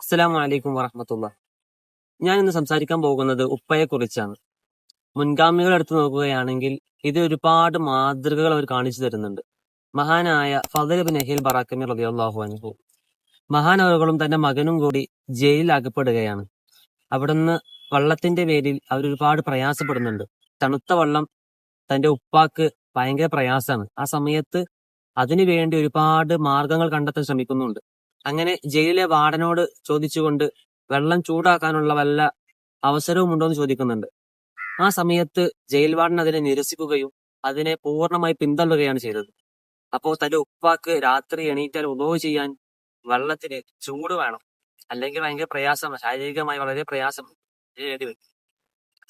അസ്സലാമു വലൈക്കും വറഹമത്തുള്ള. ഞാൻ ഇന്ന് സംസാരിക്കാൻ പോകുന്നത് ഉപ്പയെ കുറിച്ചാണ് മുൻഗാമികൾ എടുത്തു നോക്കുകയാണെങ്കിൽ ഇത് ഒരുപാട് മാതൃകകൾ അവർ കാണിച്ചു തരുന്നുണ്ട്. മഹാനായ ബിൻ നഹീൽ ബറാക്കമി റളിയല്ലാഹു അൻഹു. മഹാനവറുകളും തന്റെ മകനും കൂടി ജയിലിൽ അകപ്പെടുകയാണ് അവിടുന്ന് വള്ളത്തിന്റെ പേരിൽ അവർ ഒരുപാട് പ്രയാസപ്പെടുന്നുണ്ട്. തണുത്ത വള്ളം തന്റെ ഉപ്പാക്ക് ഭയങ്കര പ്രയാസമാണ്. ആ സമയത്ത് അതിനു വേണ്ടി ഒരുപാട് മാർഗങ്ങൾ കണ്ടെത്താൻ ശ്രമിക്കുന്നുണ്ട്. അങ്ങനെ ജയിലിലെ വാർഡനോട് ചോദിച്ചുകൊണ്ട് വെള്ളം ചൂടാക്കാനുള്ള വല്ല അവസരവും ഉണ്ടോ എന്ന് ചോദിക്കുന്നുണ്ട്. ആ സമയത്ത് ജയിൽ വാർഡൻ അതിനെ നിരസിക്കുകയും അതിനെ പൂർണമായി പിന്തള്ളുകയാണ് ചെയ്തത്. അപ്പോൾ തന്റെ ഉപ്പാക്ക് രാത്രി എണീറ്റാൽ ഉദവ് ചെയ്യാൻ വെള്ളത്തിന് ചൂട് വേണം. അല്ലെങ്കിൽ ഭയങ്കര പ്രയാസം ശാരീരികമായി വളരെ പ്രയാസം ചെയ്യേണ്ടി വരും.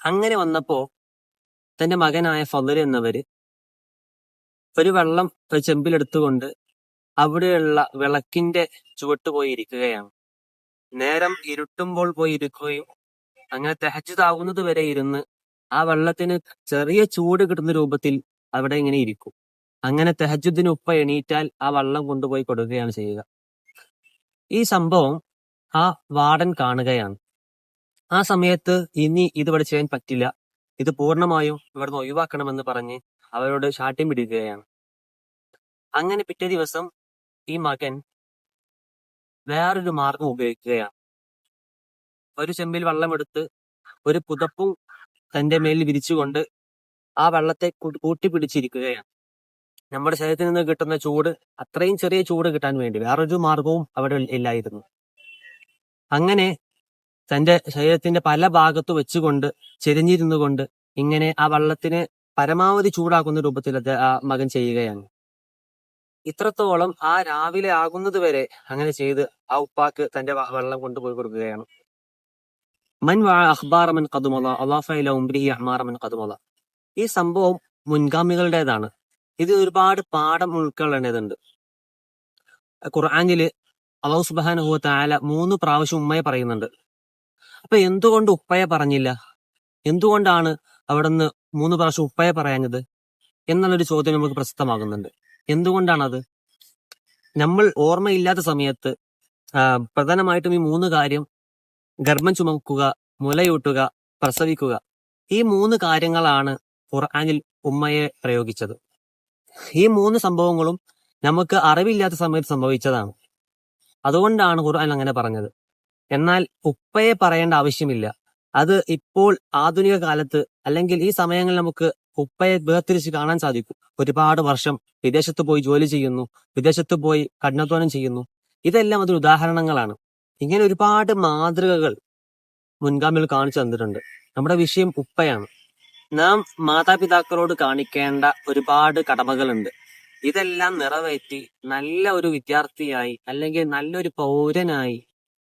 അങ്ങനെ വന്നപ്പോ തന്റെ മകനായ ഫദർ എന്നവര് ഒരു വെള്ളം ഒരു ചെമ്പിലെടുത്തുകൊണ്ട് അവിടെയുള്ള വിളക്കിന്റെ ചുവട്ട് പോയി ഇരിക്കുകയാണ് നേരം ഇരുട്ടുമ്പോൾ പോയി ഇരിക്കുകയും അങ്ങനെ തെഹജുതാവുന്നത് വരെ ഇരുന്ന് ആ വെള്ളത്തിന് ചെറിയ ചൂട് കിട്ടുന്ന രൂപത്തിൽ അവിടെ ഇങ്ങനെ ഇരിക്കും. അങ്ങനെ തെഹജുദ്ദിന് ഉപ്പ എണീറ്റാൽ ആ വെള്ളം കൊണ്ടുപോയി കൊടുക്കുകയാണ് ചെയ്യുക. ഈ സംഭവം ആ വാർഡൻ കാണുകയാണ്. ആ സമയത്ത് ഇനി ഇതിവിടെ ചെയ്യാൻ പറ്റില്ല. ഇത് പൂർണമായും ഇവിടുന്ന് ഒഴിവാക്കണമെന്ന് പറഞ്ഞ് അവരോട് ശാഠ്യം പിടിക്കുകയാണ്. അങ്ങനെ പിറ്റേ ദിവസം ഈ മകൻ വേറൊരു മാർഗം ഉപയോഗിക്കുകയാണ്. ഒരു ചെമ്പിൽ വെള്ളമെടുത്ത് ഒരു പുതപ്പും തന്റെ മേലിൽ വിരിച്ചുകൊണ്ട് ആ വെള്ളത്തെ കൂട്ടിപ്പിടിച്ചിരിക്കുകയാണ്. നമ്മുടെ ശരീരത്തിൽ നിന്ന് കിട്ടുന്ന ചൂട് അത്രയും ചെറിയ ചൂട് കിട്ടാൻ വേണ്ടി വേറൊരു മാർഗവും അവിടെ ഇല്ലായിരുന്നു. അങ്ങനെ തന്റെ ശരീരത്തിന്റെ പല ഭാഗത്തു വെച്ചുകൊണ്ട് ചെരിഞ്ഞിരുന്നു കൊണ്ട് ഇങ്ങനെ ആ വള്ളത്തിന് പരമാവധി ചൂടാക്കുന്ന രൂപത്തിൽ ആ മകൻ ചെയ്യുകയാണ്. ഇത്രത്തോളം ആ രാവിലെ ആകുന്നത് വരെ അങ്ങനെ ചെയ്ത് ആ ഉപ്പാക്ക് തന്റെ വെള്ളം കൊണ്ടുപോയി കൊടുക്കുകയാണ്. മൻ വാ അഖ്ബാറ മൻ ഖദുമള ഉംബ്രി അഹ്മാറമൻ കതുമല ഈ സംഭവം മുൻഗാമികളുടേതാണ്. ഇത് ഒരുപാട് പാഠം ഉൾക്കൊള്ളേണ്ടതുണ്ട്. ഖുർആാനിൽ അള്ളാഹു സുബ്ഹാനഹു വ തആല മൂന്ന് പ്രാവശ്യം ഉമ്മയെ പറയുന്നുണ്ട്. അപ്പൊ എന്തുകൊണ്ട് ഉപ്പയെ പറഞ്ഞില്ല? എന്തുകൊണ്ടാണ് അവിടുന്ന് മൂന്ന് പ്രാവശ്യം ഉപ്പയെ പറയാഞ്ഞത്? എന്നുള്ളൊരു ചോദ്യം നമുക്ക് പ്രസക്തമാകുന്നുണ്ട്. എന്തുകൊണ്ടാണത്? നമ്മൾ ഓർമ്മയില്ലാത്ത സമയത്ത് പ്രധാനമായിട്ടും ഈ മൂന്ന് കാര്യം ഗർഭം ചുമക്കുക മുലയൂട്ടുക പ്രസവിക്കുക ഈ മൂന്ന് കാര്യങ്ങളാണ് ഖുർആാനിൽ ഉമ്മയെ പ്രയോഗിച്ചത്. ഈ മൂന്ന് സംഭവങ്ങളും നമുക്ക് അറിവില്ലാത്ത സമയത്ത് സംഭവിച്ചതാണ്. അതുകൊണ്ടാണ് ഖുർആൻ അങ്ങനെ പറഞ്ഞത്. എന്നാൽ ഉപ്പയെ പറയേണ്ട ആവശ്യമില്ല. അത് ഇപ്പോൾ ആധുനിക കാലത്ത് അല്ലെങ്കിൽ ഈ സമയങ്ങളിൽ നമുക്ക് ഉപ്പയെ വേർതിരിച്ച് കാണാൻ സാധിക്കും. ഒരുപാട് വർഷം വിദേശത്ത് പോയി ജോലി ചെയ്യുന്നു വിദേശത്ത് പോയി കഠിനാധ്വാനം ചെയ്യുന്നു. ഇതെല്ലാം അതൊരു ഉദാഹരണങ്ങളാണ്. ഇങ്ങനെ ഒരുപാട് മാതൃകകൾ മുൻഗാമിൽ കാണിച്ചു തന്നിട്ടുണ്ട്. നമ്മുടെ വിഷയം ഉപ്പയാണ് നാം മാതാപിതാക്കളോട് കാണിക്കേണ്ട ഒരുപാട് കടമകളുണ്ട്. ഇതെല്ലാം നിറവേറ്റി നല്ല ഒരു വിദ്യാർത്ഥിയായി അല്ലെങ്കിൽ നല്ലൊരു പൗരനായി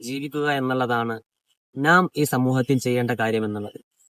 ജീവിക്കുക എന്നുള്ളതാണ് നാം ഈ സമൂഹത്തിൽ ചെയ്യേണ്ട കാര്യം എന്നുള്ളത്.